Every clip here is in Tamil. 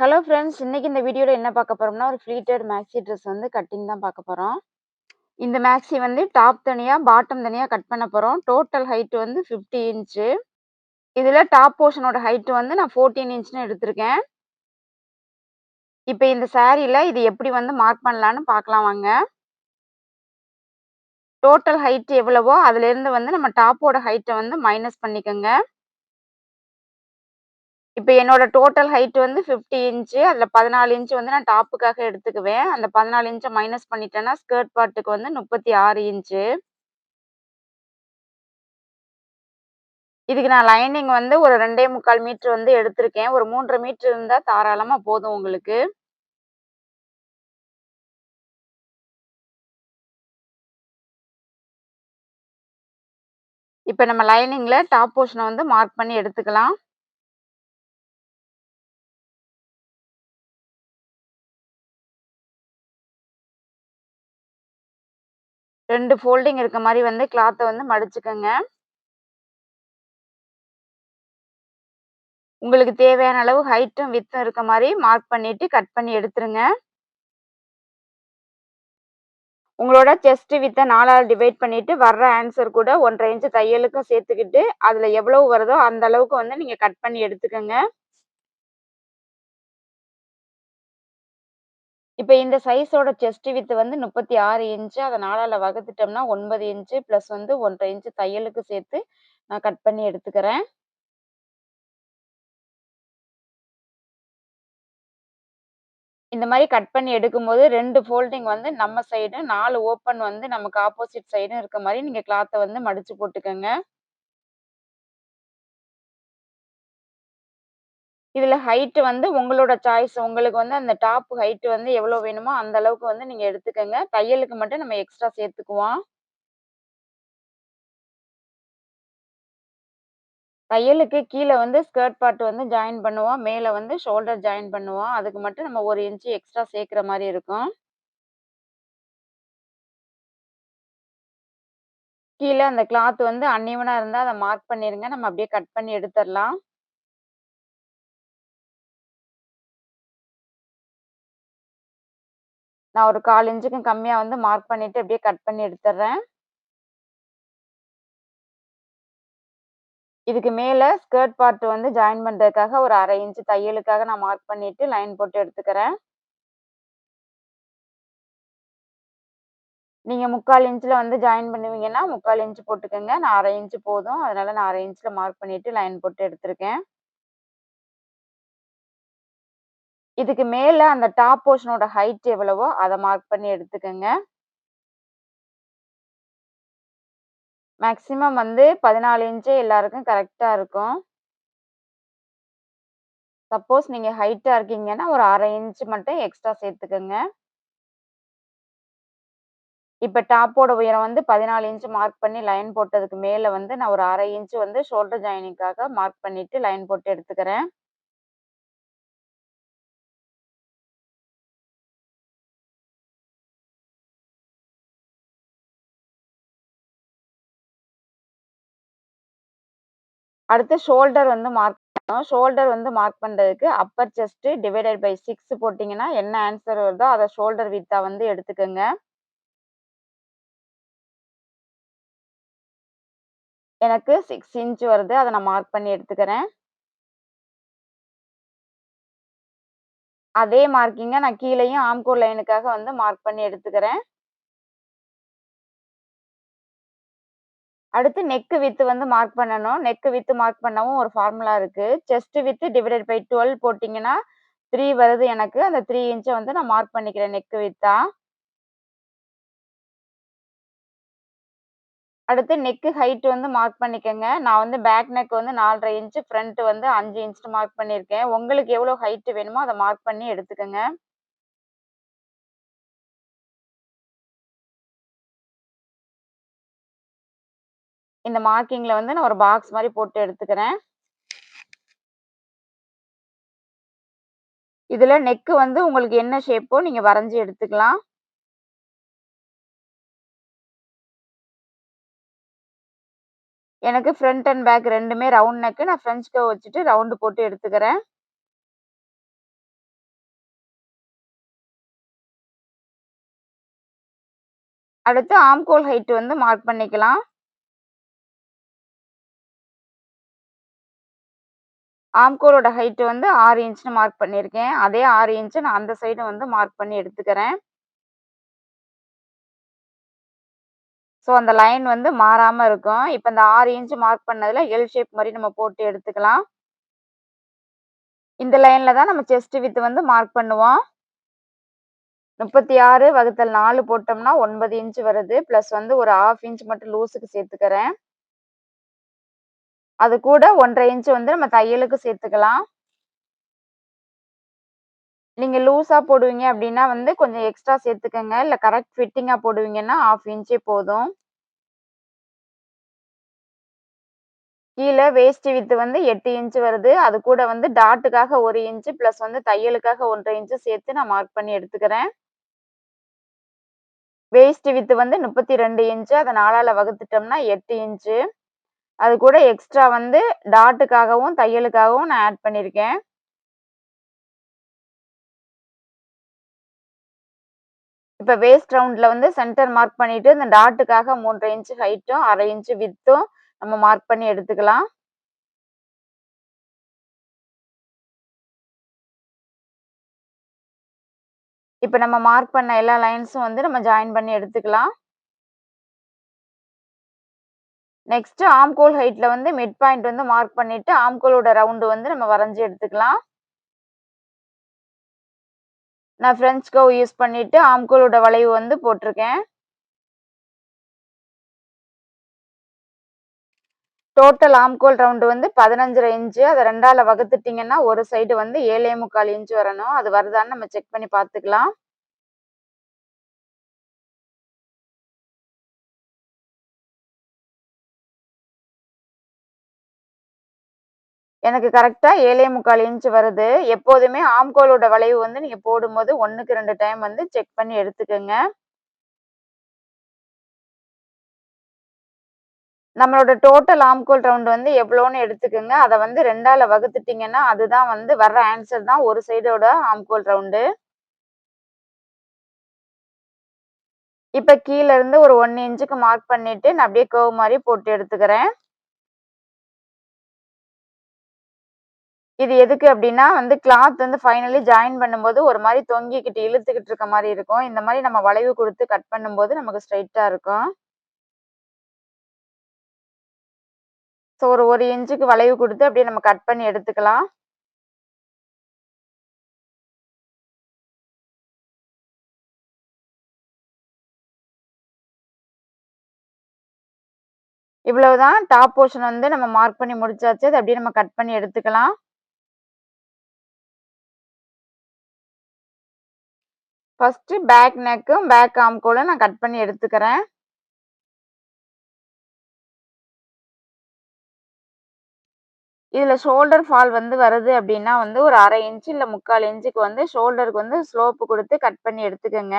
ஹலோ ஃப்ரெண்ட்ஸ் இன்னைக்கு இந்த வீடியோவில் என்ன பார்க்க போறோம்னா, ஒரு ஃப்ளீட்டட் மேக்ஸி ட்ரெஸ் வந்து கட்டிங் தான் பார்க்க போகிறோம் இந்த மேக்ஸி வந்து டாப் தனியாக பாட்டம் தனியாக கட் பண்ண போகிறோம் டோட்டல் ஹைட் வந்து 50 இன்ச்சு. இதில் டாப் போர்ஷனோட ஹைட்டு வந்து நான் ஃபோர்டீன் இன்ச்னு எடுத்திருக்கேன். இப்போ இந்த சாரியில் இது எப்படி வந்து மார்க் பண்ணலான்னு பார்க்கலாம் வாங்க. டோட்டல் ஹைட் எவ்வளவோ அதுலேருந்து வந்து நம்ம டாப்போட ஹைட்டை வந்து மைனஸ் பண்ணிக்கங்க. இப்போ என்னோட டோட்டல் ஹைட் வந்து 50 இன்ச்சு. அதில் பதினாலு இன்ச் வந்து நான் டாப்புக்காக எடுத்துக்குவேன். அந்த பதினாலு இன்ச்சை மைனஸ் பண்ணிட்டேன்னா, ஸ்கர்ட் பார்ட்டுக்கு வந்து 36 இன்ச்சு. இதுக்கு நான் லைனிங் வந்து ஒரு ரெண்டே முக்கால் மீட்ரு வந்து எடுத்திருக்கேன். ஒரு மூன்று மீட்ரு இருந்தால் தாராளமாக போதும் உங்களுக்கு. இப்போ நம்ம லைனிங்கில் டாப் போர்ஷனை வந்து மார்க் பண்ணி எடுத்துக்கலாம். ரெண்டு ஃபோல்டிங் இருக்க மாதிரி வந்து கிளாத்தை வந்து மடிச்சுக்கோங்க உங்களுக்கு தேவையான அளவு ஹைட்டும், வித்தும் இருக்க மாதிரி மார்க் பண்ணிட்டு கட் பண்ணி எடுத்துருங்க. உங்களோட செஸ்ட் வித்தை நாலால் டிவைட் பண்ணிட்டு வர்ற ஆன்சர் கூட ஒன்றரை இன்ச்சு தையலுக்கும் சேர்த்துக்கிட்டு, அதில் எவ்வளவு வருதோ அந்த அளவுக்கு வந்து நீங்கள் கட் பண்ணி எடுத்துக்கோங்க இப்ப இந்த சைஸோட செஸ்ட் வித் வந்து 36 இன்ச்சு. அதை 4ஆல வகுத்துட்டோம்னா ஒன்பது இன்ச்சு பிளஸ் வந்து ஒன்றரை இன்ச்சு தையலுக்கு சேர்த்து நான் கட் பண்ணி எடுத்துக்கிறேன். இந்த மாதிரி கட் பண்ணி எடுக்கும்போது ரெண்டு ஃபோல்டிங் வந்து நம்ம சைடு, நாலு ஓப்பன் வந்து நமக்கு ஆப்போசிட் சைடும் இருக்க மாதிரி நீங்கள் கிளாத்தை வந்து மடிச்சு போட்டுக்கோங்க இதுல ஹைட் வந்து உங்களோட சாய்ஸ். உங்களுக்கு வந்து அந்த டாப் ஹைட் வந்து எவ்வளோ வேணுமோ அந்த அளவுக்கு வந்து நீங்க எடுத்துக்கங்க. தையலுக்கு மட்டும் நம்ம எக்ஸ்ட்ரா சேர்த்துக்குவோம். தையலுக்கு கீழே வந்து ஸ்கர்ட் பார்ட் வந்து ஜாயின் பண்ணுவோம். மேலே வந்து ஷோல்டர் ஜாயின் பண்ணுவோம். அதுக்கு மட்டும் நம்ம ஒரு இன்ச்சு எக்ஸ்ட்ரா சேர்க்குற மாதிரி இருக்கும். கீழே அந்த கிளாத் வந்து அன்இவனாக இருந்தால் அதை மார்க் பண்ணிடுங்க நம்ம அப்படியே கட் பண்ணி எடுத்துடலாம் நான் ஒரு 1/4 இன்ச்சுக்கும் கம்மியாக வந்து மார்க் பண்ணிவிட்டு அப்படியே கட் பண்ணி எடுத்துடுறேன் இதுக்கு மேலே ஸ்கர்ட் பார்ட் வந்து ஜாயின் பண்ணுறதுக்காக ஒரு 1/2 இன்ச் தையலுக்காக நான் மார்க் பண்ணிவிட்டு லைன் போட்டு எடுத்துக்கிறேன். நீங்கள் முக்கால் இன்ச்சில் வந்து ஜாயின் பண்ணுவீங்கன்னா 3/4 இன்ச் நான் 1/2 இன்ச் போதும். அதனால் நான் அரை இன்ச்சில் மார்க் பண்ணிவிட்டு லைன் போட்டு எடுத்திருக்கேன். இதுக்கு மேல அந்த டாப் போர்ஷனோட ஹைட் எவ்வளவோ அதை மார்க் பண்ணி எடுத்துக்கங்க. மேக்சிமம் வந்து 14 இன்ச்சே எல்லாருக்கும் கரெக்டாக இருக்கும். சப்போஸ் நீங்க ஹைட்டா இருக்கீங்கன்னா, ஒரு அரை இன்ச் மட்டும் எக்ஸ்ட்ரா சேர்த்துக்கோங்க இப்ப டாப்போட உயரம் வந்து 14 இன்ச் மார்க் பண்ணி லைன் போட்டதுக்கு மேல வந்து நான் ஒரு 1/2 இன்ச் வந்து ஷோல்டர் ஜாயினிங்காக மார்க் பண்ணிட்டு லைன் போட்டு எடுத்துக்கிறேன். அடுத்து ஷோல்டர் வந்து மார்க் பண்ணணும். ஷோல்டர் வந்து மார்க் பண்ணுறதுக்கு upper chest divided by six போட்டிங்கன்னா என்ன ஆன்சர் வருதோ அதை ஷோல்டர் வித்தாக வந்து எடுத்துக்கோங்க எனக்கு சிக்ஸ் இன்ச் வருது. அதை நான் மார்க் பண்ணி எடுத்துக்கிறேன். அதே மார்க்கிங்க நான் கீழேயும் ஆம்கூர் லைனுக்காக வந்து மார்க் பண்ணி எடுத்துக்கிறேன். அடுத்து நெக்கு வித்து வந்து மார்க் பண்ணணும். நெக்கு வித்து மார்க் பண்ணவும் ஒரு ஃபார்முலா இருக்கு. Chest with divided by twelve போட்டிங்கன்னா த்ரீ வருது எனக்கு. அந்த த்ரீ இன்ச்சை வந்து நான் மார்க் பண்ணிக்கிறேன் நெக் வித்தா அடுத்து நெக்கு ஹைட் வந்து மார்க் பண்ணிக்கங்க. நான் வந்து பேக் நெக் வந்து 4 1/2 இன்ச், ஃப்ரண்ட் வந்து அஞ்சு இன்ச்சு மார்க் பண்ணியிருக்கேன். உங்களுக்கு எவ்வளோ ஹைட்டு வேணுமோ அதை மார்க் பண்ணி எடுத்துக்கோங்க இந்த மார்க்கிங்கில் வந்து நான் ஒரு பாக்ஸ் மாதிரி போட்டு எடுத்துக்கிறேன். இதில் நெக்கு வந்து உங்களுக்கு என்ன ஷேப்போ நீங்கள் வரைஞ்சி எடுத்துக்கலாம். எனக்கு ஃப்ரண்ட் அண்ட் பேக் ரெண்டுமே ரவுண்ட் நெக்கு நான் ஃப்ரெஞ்ச் கவ் வச்சுட்டு ரவுண்டு போட்டு எடுத்துக்கிறேன். அடுத்து ஆம்கோல் ஹைட் வந்து மார்க் பண்ணிக்கலாம். ஆம்கோரோட ஹைட்டு வந்து ஆறு இன்ச்னு மார்க் பண்ணியிருக்கேன். அதே ஆறு இன்ச்சு நான் அந்த சைடு வந்து மார்க் பண்ணி எடுத்துக்கிறேன். ஸோ அந்த லைன் வந்து மாறாமல் இருக்கும். இப்போ இந்த ஆறு இன்ச் மார்க் பண்ணதில் எல் ஷேப் மாதிரி நம்ம போட்டு எடுத்துக்கலாம். இந்த லைனில் தான் நம்ம செஸ்ட் வித் வந்து மார்க் பண்ணுவோம். 36 வகுத்தல் நாலு போட்டோம்னா ஒன்பது இன்ச் வருது. ப்ளஸ் வந்து ஒரு 1/2 இன்ச் மட்டும் லூஸுக்கு சேர்த்துக்கிறேன். அது கூட ஒன்றரை இன்ச்சு வந்து நம்ம தையலுக்கு சேர்த்துக்கலாம். நீங்கள் லூஸாக போடுவீங்க அப்படின்னா வந்து கொஞ்சம் எக்ஸ்ட்ரா சேர்த்துக்கங்க. இல்லை கரெக்ட் ஃபிட்டிங்காக போடுவீங்கன்னா 1/2 இன்ச்சே போதும். கீழே வேஸ்ட் வித்து வந்து எட்டு இன்ச் வருது. அது கூட வந்து டாட்டுக்காக ஒரு இன்ச்சு ப்ளஸ் வந்து தையலுக்காக ஒன்றரை இன்ச்சு சேர்த்து நான் மார்க் பண்ணி எடுத்துக்கிறேன். வேஸ்ட் வித்து வந்து 32 இன்ச். அத 4ஆல வகுத்துட்டோம்னா எட்டு இன்ச்சு அது கூட எக்ஸ்ட்ரா வந்து டாட்டுக்காகவும், தையலுக்காகவும் நான் ஆட் பண்ணியிருக்கேன். இப்போ வேஸ்ட் ரவுண்டில் வந்து சென்டர் மார்க் பண்ணிவிட்டு இந்த டாட்டுக்காக 3 1/2 இன்ச் ஹைட்டும், 1/2 இன்ச் நம்ம மார்க் பண்ணி எடுத்துக்கலாம். இப்போ நம்ம மார்க் பண்ண எல்லா லைன்ஸும் வந்து நம்ம ஜாயின் பண்ணி எடுத்துக்கலாம். நெக்ஸ்ட் ஆம்கோல் ஹைட்ல வந்து மிட் பாயிண்ட் வந்து மார்க் பண்ணிட்டு, ஆம்கோலோட ரவுண்டு வந்து நம்ம வரைஞ்சி எடுத்துக்கலாம். நான் ஃப்ரெஞ்ச் கவ் யூஸ் பண்ணிட்டு ஆம்கோலோட வளைவு வந்து போட்டிருக்கேன். டோட்டல் ஆம்கோல் ரவுண்டு வந்து 15 1/2 இன்ச். அத 2ஆல வகுத்துட்டீங்கன்னா, ஒரு சைடு வந்து ஏழே முக்கால் இன்ச்சு வரணும். அது வருதான்னு நம்ம செக் பண்ணி பார்த்துக்கலாம். எனக்கு கரெக்டாக ஏழே முக்கால் இன்ச் வருது. எப்போதுமே ஆம்கோலோட வளைவு வந்து நீங்கள் போடும்போது 1க்கு 2 டைம் வந்து செக் பண்ணி எடுத்துக்கோங்க நம்மளோட டோட்டல் ஆம்கோல் ரவுண்ட் வந்து எவ்வளோன்னு எடுத்துக்கோங்க அதை வந்து ரெண்டால் வகுத்துட்டிங்கன்னா அதுதான் வந்து வர்ற ஆன்சர் தான் ஒரு சைடோட ஆம்கோல் ரவுண்டு. இப்போ கீழேருந்து ஒரு ஒன் இன்ச்சுக்கு மார்க் பண்ணிவிட்டு நான் அப்படியே கர்வ் மாதிரி போட்டு எடுத்துக்கிறேன். இது எதுக்கு அப்படின்னா வந்து கிளாத் வந்து ஃபைனலி ஜாயின் பண்ணும்போது ஒரு மாதிரி தொங்கிக்கிட்டு, இழுத்துக்கிட்டு இருக்க மாதிரி இருக்கும். இந்த மாதிரி நம்ம வளைவு கொடுத்து கட் பண்ணும்போது நமக்கு ஸ்ட்ரைட்டாக இருக்கும். ஸோ ஒரு ஒரு இன்ச்சுக்கு வளைவு கொடுத்து அப்படியே நம்ம கட் பண்ணி எடுத்துக்கலாம். இவ்வளவுதான் டாப் போர்ஷன் வந்து நம்ம மார்க் பண்ணி முடிச்சாச்சு. அது அப்படியே நம்ம கட் பண்ணி எடுத்துக்கலாம். ஃபஸ்ட்டு பேக் நெக்கும், பேக் ஆர்ம்ஹோலும் நான் கட் பண்ணி எடுத்துக்கிறேன். இதில் ஷோல்டர் ஃபால் வந்து வருது அப்படின்னா வந்து ஒரு 1/2 இன்ச் இல்ல 3/4 இன்ச்சுக்கு வந்து ஷோல்டருக்கு வந்து ஸ்லோப்பு கொடுத்து கட் பண்ணி எடுத்துக்கோங்க.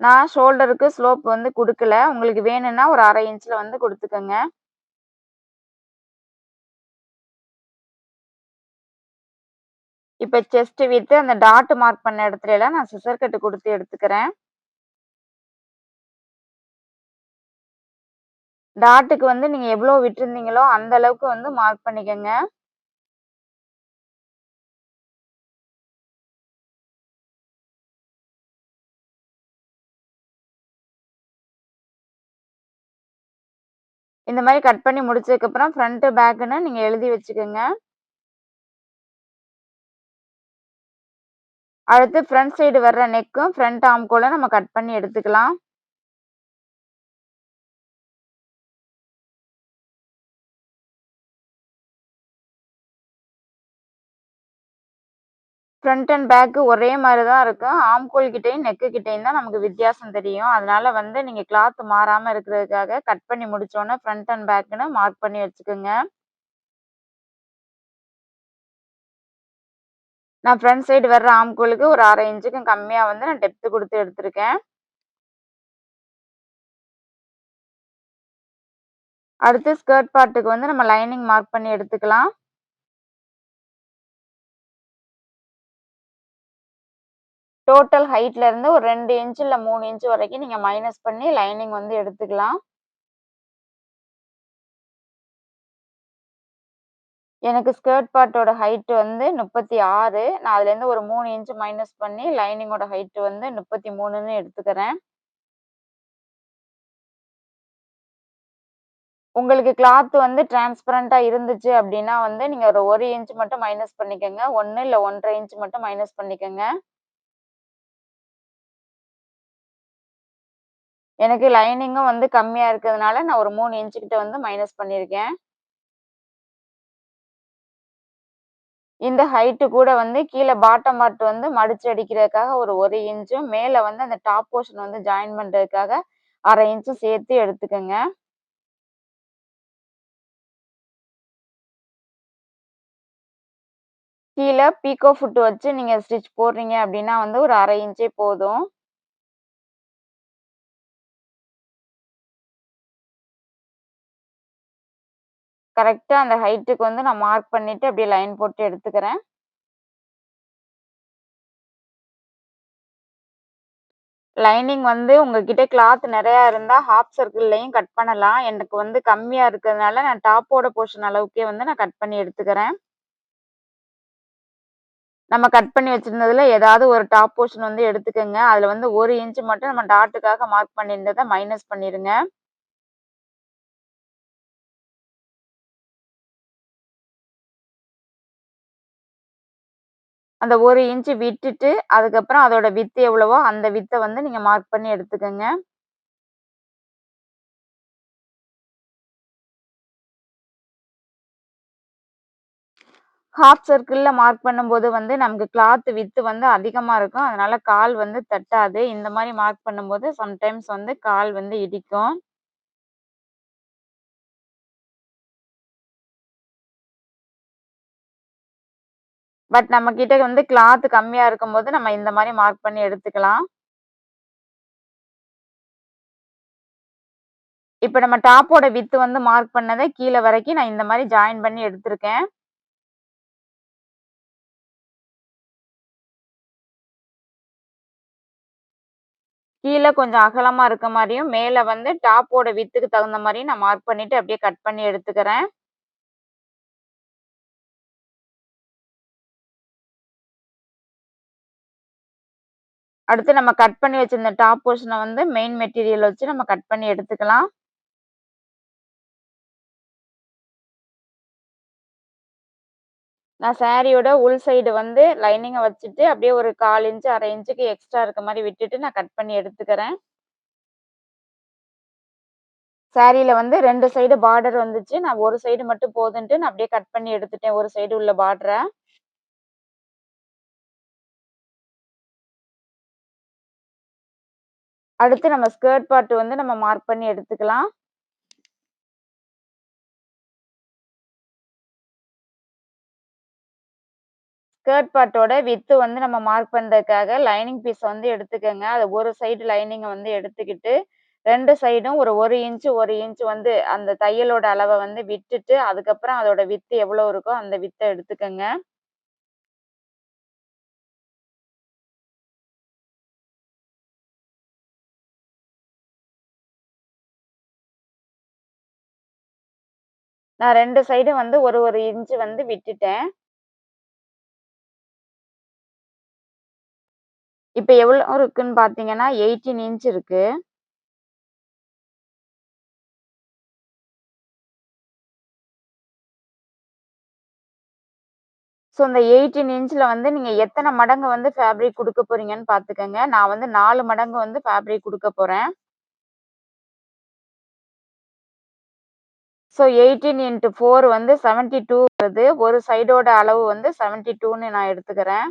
நான் ஷோல்டருக்கு ஸ்லோப் வந்து கொடுக்கல. உங்களுக்கு வேணும்னா ஒரு அரை இன்ச்சில் வந்து கொடுத்துக்கோங்க. இப்ப செஸ்ட் வித்து அந்த டாட் மார்க் பண்ண இடத்துல எல்லாம் நான் சிசர் கட்டு கொடுத்து எடுத்துக்கிறேன். டாட்டுக்கு வந்து நீங்க எவ்வளோ விட்டுருந்தீங்களோ அந்த அளவுக்கு வந்து மார்க் பண்ணிக்கோங்க இந்த மாதிரி கட் பண்ணி முடிச்சதுக்கப்புறம் ஃப்ரண்ட்டு பேக்குன்னு நீங்கள் எழுதி வச்சுக்கோங்க அடுத்து ஃப்ரண்ட் சைடு வர்ற நெக்கும், ஃப்ரண்ட் ஆர்ம்ஹோலும் நம்ம கட் பண்ணி எடுத்துக்கலாம். ஃப்ரண்ட் அண்ட் பேக்கு ஒரே மாதிரி தான் இருக்கும். ஆம்கோல் கிட்டையும் நெக்கு கிட்டையும் தான் நமக்கு வித்தியாசம் தெரியும். அதனால வந்து நீங்கள் கிளாத் மாறாமல் இருக்கிறதுக்காக கட் பண்ணி முடிச்சோன்னே ஃப்ரண்ட் அண்ட் பேக்குன்னு மார்க் பண்ணி வச்சுக்கோங்க நான் ஃப்ரண்ட் சைடு வர்ற ஆர்ம்ஹோலுக்கு ஒரு அரை இன்ச்சுக்கும் கம்மியாக வந்து நான் டெப்த் கொடுத்து எடுத்திருக்கேன். அடுத்து ஸ்கர்ட் பார்ட்டுக்கு வந்து நம்ம லைனிங் மார்க் பண்ணி எடுத்துக்கலாம். டோட்டல் ஹைட்ல இருந்து ஒரு ரெண்டு இன்ச் இல்ல மூணு இன்ச் வரைக்கும் நீங்க மைனஸ் பண்ணி லைனிங் வந்து எடுத்துக்கலாம். எனக்கு ஸ்கர்ட் பார்ட்டோட ஹைட் வந்து 36 நான் அதுலேருந்து ஒரு மூணு இன்ச் மைனஸ் பண்ணி லைனிங்கோட ஹைட் வந்து 33ன்னு எடுத்துக்கிறேன். உங்களுக்கு கிளாத் வந்து டிரான்ஸ்பரண்டா இருந்துச்சு அப்படின்னா வந்து நீங்க ஒரு ஒரு இன்ச் மட்டும் மைனஸ் பண்ணிக்கங்க. 1 இல்ல 1 1/2 இன்ச் மட்டும் மைனஸ் பண்ணிக்கோங்க எனக்கு லைனிங்கும் வந்து கம்மியா இருக்கிறதுனால நான் ஒரு மூணு இன்ச்சு கிட்ட வந்து மைனஸ் பண்ணியிருக்கேன். இந்த ஹைட்டு கூட வந்து கீழே பாட்டம் பார்ட் வந்து மடிச்சு அடிக்கிறதுக்காக ஒரு ஒரு இன்ச்சும், மேலே வந்து அந்த டாப் போர்ஷன் வந்து ஜாயின் பண்ணுறதுக்காக அரை இன்ச்சும் சேர்த்து எடுத்துக்கோங்க கீழே பீக்கோ ஃபுட்டு வச்சு நீங்கள் ஸ்டிச் போடுறீங்க அப்படின்னா வந்து ஒரு அரை இன்ச்சே போதும். கரெக்டாக அந்த ஹைட்டுக்கு வந்து நான் மார்க் பண்ணிவிட்டு அப்படியே லைன் போட்டு எடுத்துக்கிறேன். லைனிங் வந்து உங்ககிட்ட கிளாத் நிறையா இருந்தால் ஹாஃப் சர்க்கிள்லையும் கட் பண்ணலாம். எனக்கு வந்து கம்மியாக இருக்கிறதுனால நான் டாப்போட போர்ஷன் அளவுக்கே வந்து நான் கட் பண்ணி எடுத்துக்கிறேன். நம்ம கட் பண்ணி வச்சுருந்ததில் ஏதாவது ஒரு டாப் போர்ஷன் வந்து எடுத்துக்கோங்க அதில் வந்து ஒரு இன்ச் மட்டும் நம்ம டாட்டுக்காக மார்க் பண்ணியிருந்ததை மைனஸ் பண்ணிடுங்க அந்த ஒரு இன்ச்சு விட்டுட்டு, அதுக்கப்புறம் அதோட வித்து எவ்வளவோ அந்த வித்தை வந்து நீங்க மார்க் பண்ணி எடுத்துக்கங்க. ஹாஃப் சர்க்கிளில் மார்க் பண்ணும்போது வந்து நமக்கு கிளாத் வித்து வந்து அதிகமாக இருக்கும். அதனால கால் வந்து தட்டாது. இந்த மாதிரி மார்க் பண்ணும்போது சம்டைம்ஸ் வந்து கால் வந்து இடிக்கும். பட் நம்ம கிட்ட வந்து கிளாத் கம்மியா இருக்கும்போது நம்ம இந்த மாதிரி மார்க் பண்ணி எடுத்துக்கலாம். இப்ப நம்ம டாப்போட வித்து வந்து மார்க் பண்ணதை கீழே வரைக்கும் நான் இந்த மாதிரி ஜாயின் பண்ணி எடுத்திருக்கேன். கீழே கொஞ்சம் அகலமா இருக்க மாதிரியும் மேல வந்து டாப்போட வித்துக்கு தகுந்த மாதிரியும் நான் மார்க் பண்ணிட்டு அப்படியே கட் பண்ணி எடுத்துக்கிறேன். அடுத்து நம்ம கட் பண்ணி வச்சிருந்த டாப் போர்ஷனை வந்து மெயின் மெட்டீரியல் வச்சு நம்ம கட் பண்ணி எடுத்துக்கலாம். நான் சாரியோட உள் சைடு வந்து லைனிங்கை வச்சுட்டு அப்படியே ஒரு கால் இன்ச்சு அரை இன்ச்சுக்கு எக்ஸ்ட்ரா இருக்க மாதிரி விட்டுட்டு நான் கட் பண்ணி எடுத்துக்கிறேன். சாரியில் வந்து ரெண்டு சைடு பார்டர் வந்துச்சு. நான் ஒரு சைடு மட்டும் போதுன்ட்டு நான் அப்படியே கட் பண்ணி எடுத்துட்டேன். ஒரு சைடு உள்ள பார்டரை அடுத்து நம்ம ஸ்கர்ட் பார்ட் வந்து நம்ம மார்க் பண்ணி எடுத்துக்கலாம். ஸ்கர்ட் பார்ட்டோட வித்து வந்து நம்ம மார்க் பண்ணுறதுக்காக லைனிங் பீஸ் வந்து எடுத்துக்கோங்க அது ஒரு சைடு லைனிங்கை வந்து எடுத்துக்கிட்டு, ரெண்டு சைடும் ஒரு ஒரு இன்ச், ஒரு இன்ச் வந்து அந்த தையலோட அளவை வந்து விட்டுட்டு, அதுக்கப்புறம் அதோட வித்து எவ்வளோ இருக்கோ அந்த வித்தை எடுத்துக்கோங்க நான் ரெண்டு சைடும் வந்து ஒரு, ஒரு இன்ச் வந்து விட்டுட்டேன். இப்போ எவ்வளோ இருக்குன்னு பார்த்தீங்கன்னா, 18 இன்ச் இருக்கு. ஸோ, இந்த எயிட்டீன் இன்ச்சில் வந்து நீங்கள் எத்தனை மடங்கு வந்து ஃபேப்ரிக் கொடுக்க போறீங்கன்னு பார்த்துக்கங்க. நான் வந்து நாலு மடங்கு வந்து ஃபேப்ரிக் கொடுக்க போகிறேன் ஸோ, எயிட்டீன் இன்ட்டு ஃபோர் வந்து 72 வருது. ஒரு சைடோட அளவு வந்து 72ன்னு நான் எடுத்துக்கிறேன்.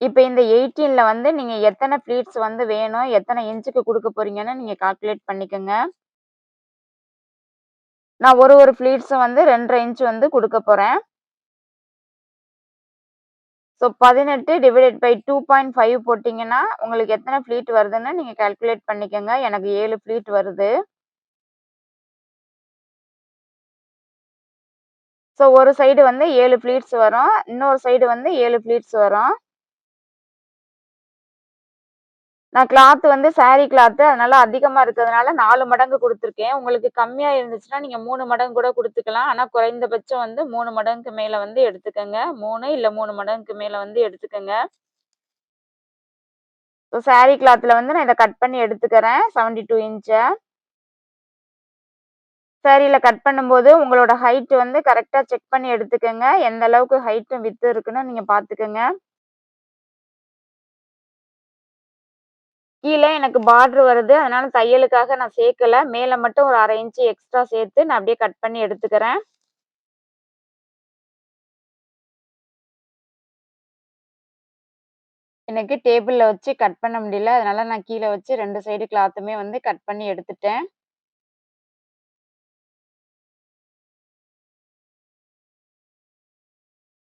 இப்போ இந்த 18ல வந்து நீங்கள் எத்தனை ப்ளீட்ஸ் வந்து வேணும், எத்தனை இன்ச்சுக்கு கொடுக்க போகிறீங்கன்னு நீங்கள் கால்குலேட் பண்ணிக்கோங்க நான் ஒரு, ஒரு ப்ளீட்ஸும் வந்து 2 1/2 இன்ச் வந்து கொடுக்க போகிறேன் so, 18 divided by two point five போட்டிங்கன்னா உங்களுக்கு எத்தனை ஃப்ளீட் வருதுன்னு நீங்கள் கால்குலேட் பண்ணிக்கங்க. எனக்கு ஏழு ஃப்ளீட் வருது. ஸோ ஒரு சைடு வந்து ஏழு ஃப்ளீட்ஸ் வரும். இன்னொரு சைடு வந்து ஏழு ஃப்ளீட்ஸ் வரும். நான் கிளாத் வந்து சாரி கிளாத் அதனால அதிகமா இருக்கிறதுனால நாலு மடங்கு கொடுத்துருக்கேன் உங்களுக்கு கம்மியா இருந்துச்சுன்னா, நீங்க மூணு மடங்கு கூட கொடுத்துக்கலாம் ஆனா குறைந்தபட்சம் வந்து மூணு மடங்குக்கு மேல வந்து எடுத்துக்கோங்க மூணு இல்ல மூணு மடங்குக்கு மேல வந்து எடுத்துக்கங்க. ஸோ சாரி கிளாத்ல வந்து நான் இதை கட் பண்ணி எடுத்துக்கிறேன். 72 இன்ச்ச. சாரில கட் பண்ணும்போது உங்களோட ஹைட் வந்து கரெக்டாக செக் பண்ணி எடுத்துக்கோங்க எந்த அளவுக்கு ஹைட்டும் வித்து இருக்குன்னு நீங்க பார்த்துக்கோங்க கீழே எனக்கு பார்டர் வருது. அதனால தையலுக்காக நான் சேர்க்கல. மேல மட்டும் ஒரு 1/2 இன்ச் எக்ஸ்ட்ரா சேர்த்து நான் அப்படியே கட் பண்ணி எடுத்துக்கிறேன். எனக்கு டேபிளில் வச்சு கட் பண்ண முடியல. அதனால நான் கீழே வச்சு ரெண்டு சைடு கிளாத்துமே வந்து கட் பண்ணி எடுத்துட்டேன்.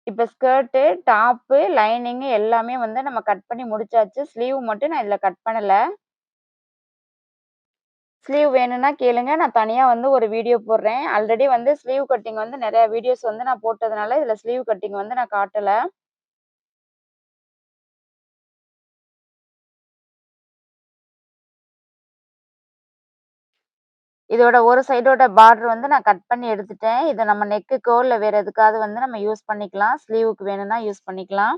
இப்போ ஸ்கர்ட்டு, டாப்பு, லைனிங் எல்லாமே வந்து நம்ம கட் பண்ணி முடிச்சாச்சு. ஸ்லீவ் மட்டும் நான் இதில் கட் பண்ணலை ஸ்லீவ் வேணும்னா கேளுங்க. நான் தனியாக வந்து ஒரு வீடியோ போடுறேன். ஆல்ரெடி வந்து ஸ்லீவ் கட்டிங் வந்து நிறையா வீடியோஸ் வந்து நான் போட்டதுனால, இதில் ஸ்லீவ் கட்டிங் வந்து நான் காட்டலை இதோட ஒரு சைடோட பார்டர் வந்து நான் கட் பண்ணி எடுத்துட்டேன். இதை நம்ம நெக்குக்கோ, இல்லை வேற எதுக்காவது வந்து நம்ம யூஸ் பண்ணிக்கலாம். ஸ்லீவுக்கு வேணும்னா யூஸ் பண்ணிக்கலாம்.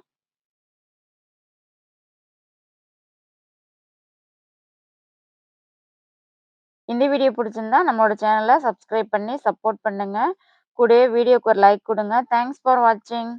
இந்த வீடியோ பிடிச்சிருந்தா நம்மளோட சேனலை சப்ஸ்கிரைப் பண்ணி சப்போர்ட் பண்ணுங்க. கூடவே வீடியோக்கு ஒரு லைக் கொடுங்க தேங்க்ஸ் ஃபார் வாட்சிங்.